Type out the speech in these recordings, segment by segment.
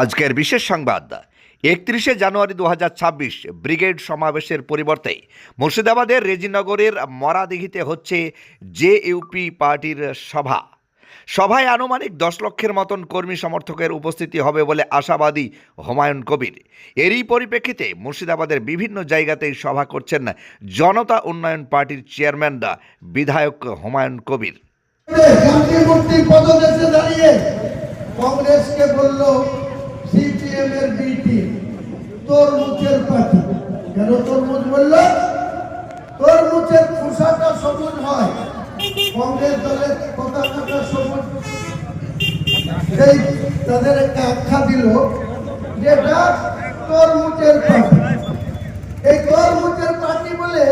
আজকের বিশেষ সংবাদ। একত্রিশে জানুয়ারি দু হাজার ছাব্বিশ ব্রিগেড সমাবেশের পরিবর্তে মুর্শিদাবাদের রেজিনগরের মরাদিঘিতে হচ্ছে জে ইউপি পার্টির সভা। সভায় আনুমানিক দশ লক্ষের মতন কর্মী সমর্থকের উপস্থিতি হবে বলে আশাবাদী হুমায়ুন কবির। এরই পরিপ্রেক্ষিতে মুর্শিদাবাদের বিভিন্ন জায়গাতেই সভা করছেন জনতা উন্নয়ন পার্টির চেয়ারম্যান বিধায়ক হুমায়ুন কবির। কংগ্রেসকে বলল এর বিটি তোর মুখের পার্টি কেন তরমুজ বলল? তোর মুখের খোসাটা সবুজ হয়, কংগ্রেস দলের পতাকাটা সবুজ। সেই তাদের একটা আখ্যা দিল যেটা তোর মুখের পার্টি এই তোর মুখের পার্টি বলে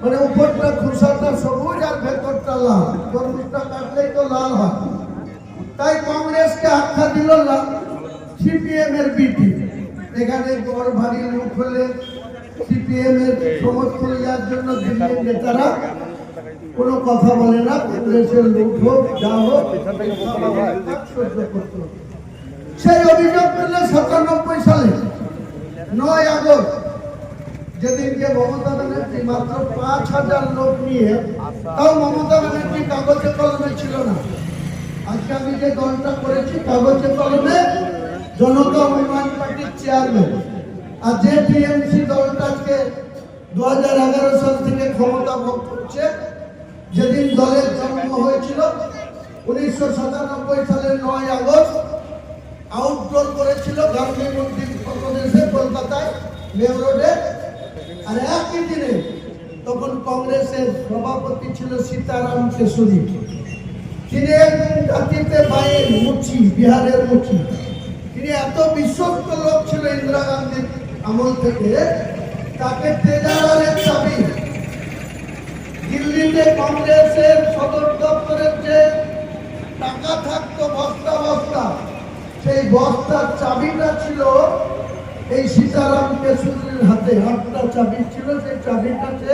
মানে উপরটা খোসাটা সবুজ আর ভেতরটা লাল। তরমুজটা কাটলেই তো লাল হয়। তাই কংগ্রেসকে আখ্যা দিল সিপিএম এর এখানে বড় ভারী লোক হলে সিপিএম এর সমর্থন দেওয়ার জন্য নেতারা কোনো কথা বলে না হোক। সেই অভিযোগ করলে সাতানব্বই সালে নয় আগস্ট যেদিনকে মমতা ব্যানার্জি মাত্র পাঁচ হাজার লোক নিয়ে, তাও মমতা ব্যানার্জি কাগজে কলমে ছিল না আজকে আমি যে দলটা করেছি, কাগজে কলমে জনতা উন্নয়ন পার্টির চেয়ারম্যান আর যে টিএমসি দলটাকে দু হাজার এগারো সাল থেকে ক্ষমতা ভোগ করছে, যেদিন দলের জন্ম হয়েছিল, উনিশশো সাতানব্বই সালের নয় আগস্ট আউটডোর করেছিল গান্ধী মন্দির প্রদেশে কলকাতায় মেয়র রোডে আর একই দিনে তখন কংগ্রেসের সভাপতি ছিল সীতারাম কেশরী। তিনি জাতিতে বাইরের মুচি, বিহারের মুচি। তিনি এত বিশ্বস্ত লোক ছিল ইন্দিরা গান্ধীর আমল থেকে, তাকে ট্রেজারারের চাবি দিল্লিতে কংগ্রেসের সদর দপ্তরের যে টাকা থাকতো বস্তা বস্তা, সেই বস্তার চাবিটা ছিল এই সীতারাম কেশরীর হাতে। আটটা চাবি ছিল, সেই চাবিটাতে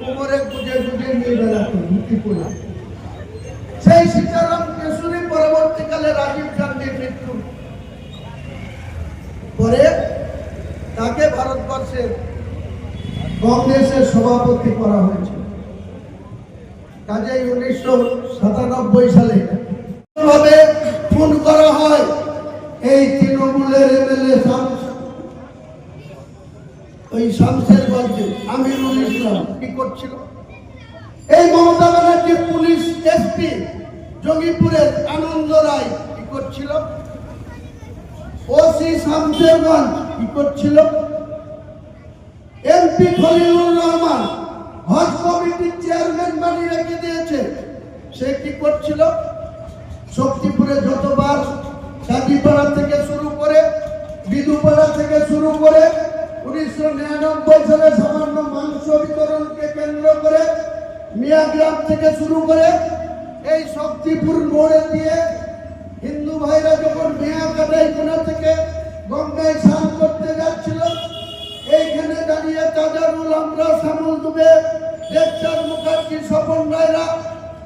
কোমরে গুজে গুজে নিয়ে বেড়াতো সেই সীতারাম পরে তাকে ভারতবর্ষের কংগ্রেসের সভাপতি করা হয়েছিল কাজেই উনিশশো সাতানব্বই সালে ভাবে খুন করা হয় এই তৃণমূলের এমএলএ ওই শামসের গঞ্জে আমিরুল ইসলাম কি করছিল? এই মমতা ব্যানার্জির পুলিশ, এসপি, জঙ্গিপুরের আনন্দ রায় করছিল? ওসি শামসেরগঞ্জ কি করছিল? এমপি খলিলুর রহমান হজ কমিটির চেয়ারম্যান বানিয়ে রেখে দিয়েছে। সে কি করছিল? শক্তিপুরে যতবার কাজীপাড়া থেকে শুরু করে, বিদুপাড়া থেকে শুরু করে, উনিশশো নিরানব্বই সালে সামান্য মাংস বিতরণকে কেন্দ্র করে, মিয়াগ্রাম থেকে শুরু করে, এই শক্তিপুর মোড়ে দিয়ে ভাইরা যখন মেয়া কাটাই কোনা থেকে গঙ্গায় স্নান করতে যাচ্ছিল, এইখানে দাঁড়িয়ে তাজারুল আমরা শ্যামল দুবে, দেবচাঁদ মুখার্জি, স্বপন রায়রা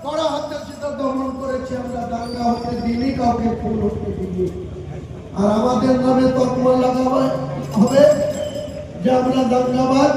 কড়া হাতে সেটা দমন করেছে। আমরা দাঙ্গা হতে দিনই কাউকে ফুল হতে দিইনি। আর আমাদের নামে তকমা লাগাবে হবে যে আমরা দাঙ্গাবাজ।